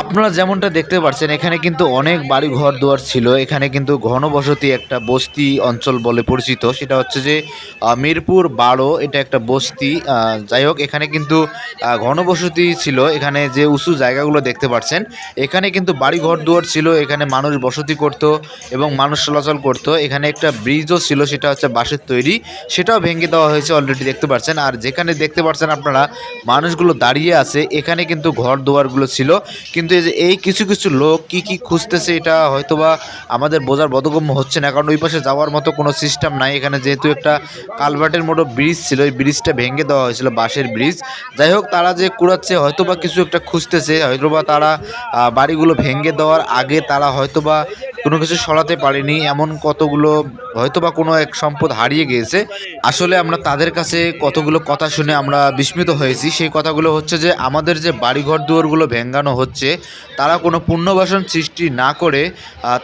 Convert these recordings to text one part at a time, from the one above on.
আপনারা যেমনটা দেখতে পাচ্ছেন এখানে কিন্তু অনেক বাড়ি ঘর দুয়ার ছিল। এখানে কিন্তু ঘনবসতি একটা বস্তি অঞ্চল বলে পরিচিত। সেটা হচ্ছে যে মিরপুর বারো, এটা একটা বস্তি। যাই হোক, এখানে কিন্তু ঘনবসতি ছিল। এখানে যে উঁচু জায়গাগুলো দেখতে পাচ্ছেন এখানে কিন্তু বাড়ি ঘর দুয়ার ছিল। এখানে মানুষ বসতি করত এবং মানুষ চলাচল করত। এখানে একটা ব্রিজও ছিল, সেটা হচ্ছে বাঁশের তৈরি। সেটাও ভেঙে দেওয়া হয়েছে অলরেডি দেখতে পাচ্ছেন আর যেখানে দেখতে পাচ্ছেন আপনারা, মানুষগুলো দাঁড়িয়ে আছে, এখানে কিন্তু ঘর দুয়ারগুলো ছিল। কিন্তু এই যে এই কিছু কিছু লোক কি কি খুঁজতেছে এটা হয়তো বা আমাদের বোঝার বোধগম্য হচ্ছে না, কারণ ওই পাশে যাওয়ার মতো কোনো সিস্টেম নাই। এখানে যেহেতু একটা কালভার্টের মতো ব্রিজ ছিল ওই ব্রিজটা ভেঙে দেওয়া হয়েছিল, বাঁশের ব্রিজ যাই হোক, তারা যে কুড়াচ্ছে হয়তো বা কিছু একটা খুঁজতেছে হয়তো বা তারা বাড়িগুলো ভেঙে দেওয়ার আগে তারা হয়তোবা কোনো কিছু সরাতে পারেনি, এমন কতগুলো হয়তো বা কোনো এক সম্পদ হারিয়ে গিয়েছে। আসলে আমরা তাদের কাছে কতগুলো কথা শুনে আমরা বিস্মিত হয়েছি। সেই কথাগুলো হচ্ছে যে, আমাদের যে বাড়িঘর দুয়ারগুলো ভেঙ্গানো হচ্ছে, তারা কোনো পুনর্বাসন সৃষ্টি না করে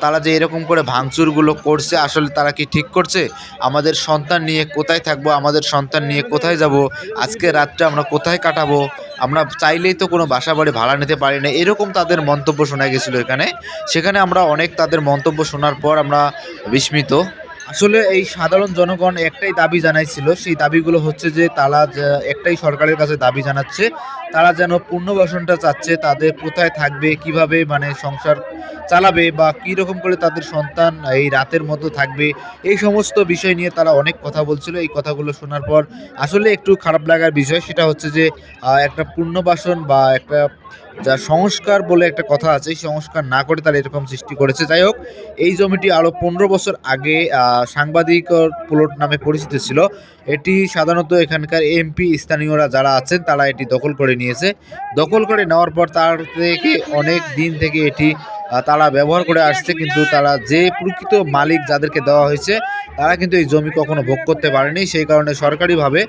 তারা যে এরকম করে ভাঙচুরগুলো করছে, আসলে তারা কি ঠিক করছে? আমাদের সন্তান নিয়ে কোথায় থাকব? আমাদের সন্তান নিয়ে কোথায় যাব? আজকে রাতটা আমরা কোথায় কাটাবো? আমরা চাইলেই তো কোনো বাসা বাড়ি ভাড়া নিতে পারি না। এরকম তাদের মন্তব্য শোনা গেছিল এখানে। সেখানে আমরা অনেক তাদের মন্তব্য শোনার পর আমরা বিস্মিত। আসলে এই সাধারণ জনগণ একটাই দাবি জানাইছিল, সেই দাবিগুলো হচ্ছে যে তারা একটাই সরকারের কাছে দাবি জানাচ্ছে, তারা যেন পুনর্বাসনটা চাচ্ছে, তাদের কোথায় থাকবে, কীভাবে মানে সংসার চালাবে বা কী রকম করে তাদের সন্তান এই রাতের মতো থাকবে, এই সমস্ত বিষয় নিয়ে তারা অনেক কথা বলছিল। এই কথাগুলো শোনার পর আসলে একটু খারাপ লাগার বিষয় সেটা হচ্ছে যে একটা পুনর্বাসন বা একটা যা সংস্কার বলে একটা কথা আছে সংস্কার না করে তারা এরকম সৃষ্টি করেছে। যাই হোক, এই জমিটি আরও পনেরো বছর আগে সাংবাদিক প্লট নামে পরিচিত ছিল। এটি সাধারণত এখানকার এমপি স্থানীয়রা যারা আছেন, তারা এটি দখল করে নিয়েছে। দখল করে নেওয়ার পর তার থেকে অনেক দিন থেকে এটি তারা ব্যবহার করে আসছে কিন্তু তারা যে প্রকৃত মালিক যাদেরকে দেওয়া হয়েছে তারা কিন্তু এই জমি কখনো ভোগ করতে পারেনি। সেই কারণে সরকারিভাবে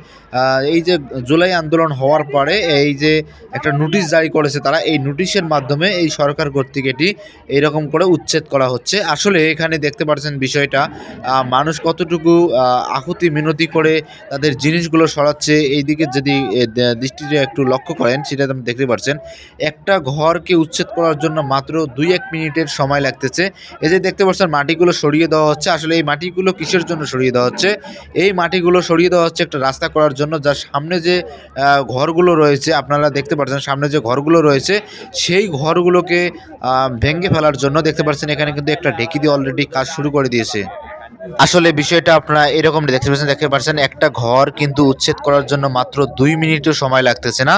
এই যে জুলাই আন্দোলন হওয়ার পরে এই যে একটা নোটিশ জারি করেছে তারা এই নোটিশের মাধ্যমে এই সরকার কর্তৃক এটি এইরকম করে উচ্ছেদ করা হচ্ছে। আসলে এখানে দেখতে পাচ্ছেন বিষয়টা মানুষ কতটুকু আহ, আকুতি মিনতি করে তাদের জিনিসগুলো সরাচ্ছে এই দিকে যদি দৃষ্টিতে একটু লক্ষ্য করেন সেটা আপনি দেখতে পাচ্ছেন একটা ঘরকে উচ্ছেদ করার জন্য মাত্র দুই এক মিনিটের সময় লাগতেছে। এই যে দেখতে পাচ্ছেন, মাটিগুলো সরিয়ে দেওয়া হচ্ছে। আসলে এই মাটিগুলো কিসের জন্য সরিয়ে দেওয়া হচ্ছে? এই মাটিগুলো সরিয়ে দেওয়া হচ্ছে একটা রাস্তা করার জন্য, যার সামনে যে ঘরগুলো রয়েছে, আপনারা দেখতে পাচ্ছেন, সামনে যে ঘরগুলো রয়েছে, সেই ঘরগুলোকে ভেঙে ফেলার জন্য দেখতে পাচ্ছেন, এখানে কিন্তু একটা ঢেকি দিয়ে অলরেডি কাজ শুরু করে দিয়েছে। আসলে বিষয়টা আপনারা এরকম দেখতে দেখতে পাচ্ছেন, একটা ঘর কিন্তু উচ্ছেদ করার জন্য মাত্র দুই মিনিটও সময় লাগতেছে না।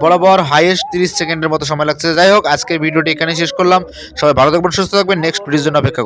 বরাবর হাইয়েস্ট তিরিশ সেকেন্ডের মতো সময় লাগছে যাই হোক, আজকের ভিডিওটি এখানে শেষ করলাম। সবাই ভালো থাকবেন, সুস্থ থাকবেন। নেক্সট ভিডিওর জন্য অপেক্ষা